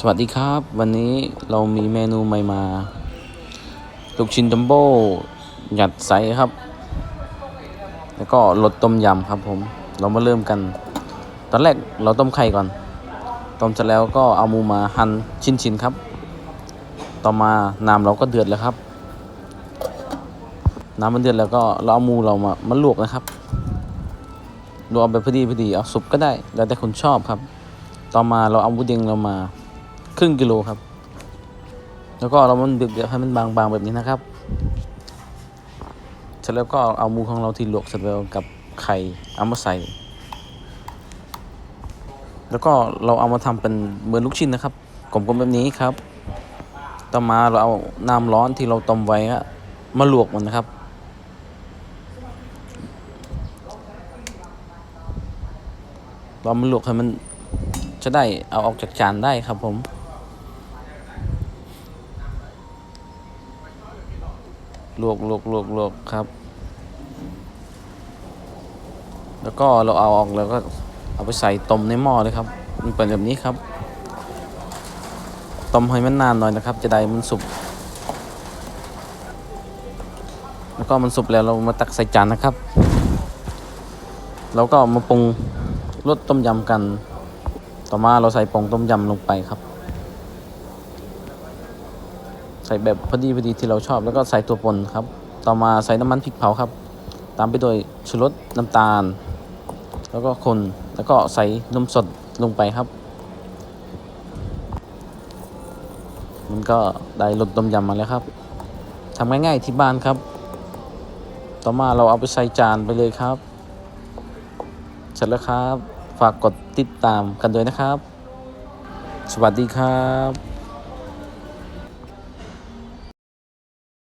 สวัสดีครับ วันนี้เรามีเมนูใหม่มา ลูกชิ้นจัมโบ้หยัดใสครับ แล้วก็รสต้มยำครับผม เรามาเริ่มกัน ตอนแรกเราต้มไข่ก่อน ต้มเสร็จแล้วก็เอาหมูมาหั่นชิ้นๆครับ ต่อมาน้ำเราก็เดือดแล้วครับ น้ำมันเดือดแล้วก็เราเอาหมูเรามามาลวกนะครับลวกแบบพอดีพอดีเอาสุกก็ได้แล้วแต่คนชอบครับ ต่อมาเราเอาหมูเด้งเรามา ครึ่งกิโลครับ แล้วก็เรามันเดือดๆให้มันบางๆแบบนี้นะครับเสร็จแล้วก็เอาหมูของเราที่ลวกเสร็จแล้วกับไข่เอามาใส่ แล้วก็เราเอามาทำเป็นเหมือนลูกชิ้นนะครับกลมๆแบบนี้ครับ ต่อมาเราเอาน้ำร้อนที่เราต้มไว้มาลวกมันนะครับเรามาลวกให้มันจะได้เอาออกจากจานได้ครับผม ลวกลวกลวกลวกครับ แล้วก็เราเอาออกแล้วก็เอาไปใส่ต้มในหม้อเลยครับ มันเป็นแบบนี้ครับ ต้มให้มันนานหน่อยนะครับ จะได้มันสุก แล้วก็มันสุกแล้วเรามาตักใส่จานนะครับเราก็มาปรุงรสต้มยำกัน ต่อมาเราใส่ปองต้มยำลงไปครับ ใส่แบบพอดีพอดีที่เราชอบ แล้วก็ใส่ตัวป่นครับ ต่อมาใส่น้ำมันพริกเผาครับ ตามไปโดยชูรสน้ำตาล แล้วก็คนแล้วก็ใส่นมสดลงไปครับ มันก็ได้รสต้มยำมาแล้วครับทำง่ายๆที่บ้านครับ ต่อมาเราเอาไปใส่จานไปเลยครับ เสร็จแล้วครับ ฝากกดติดตามกันด้วยนะครับ สวัสดีครับ